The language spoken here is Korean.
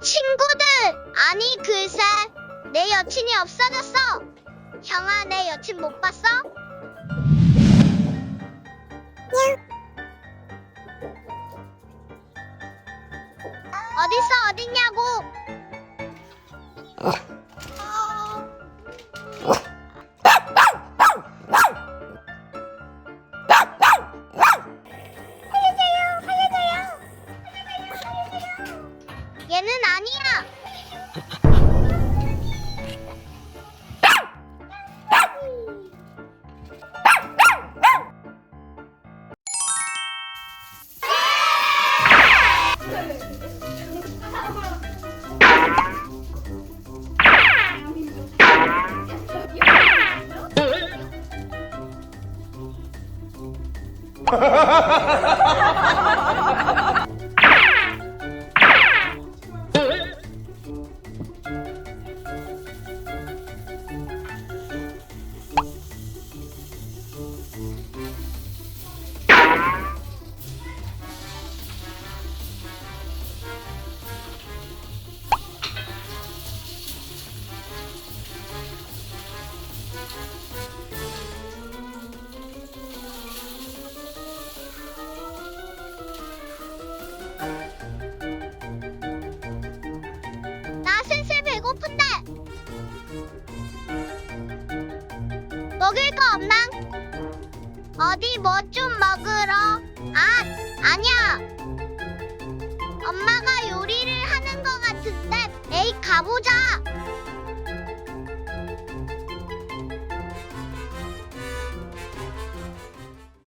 친구들! 아니 글쎄 내 여친이 없어졌어 형아 내 여친 못 봤어? 어딨어 어딨냐고 哈哈哈哈哈哈 먹을 거 없나? 어디 뭐 좀 먹으러? 아, 아니야. 엄마가 요리를 하는 거 같은데. 에이, 가보자.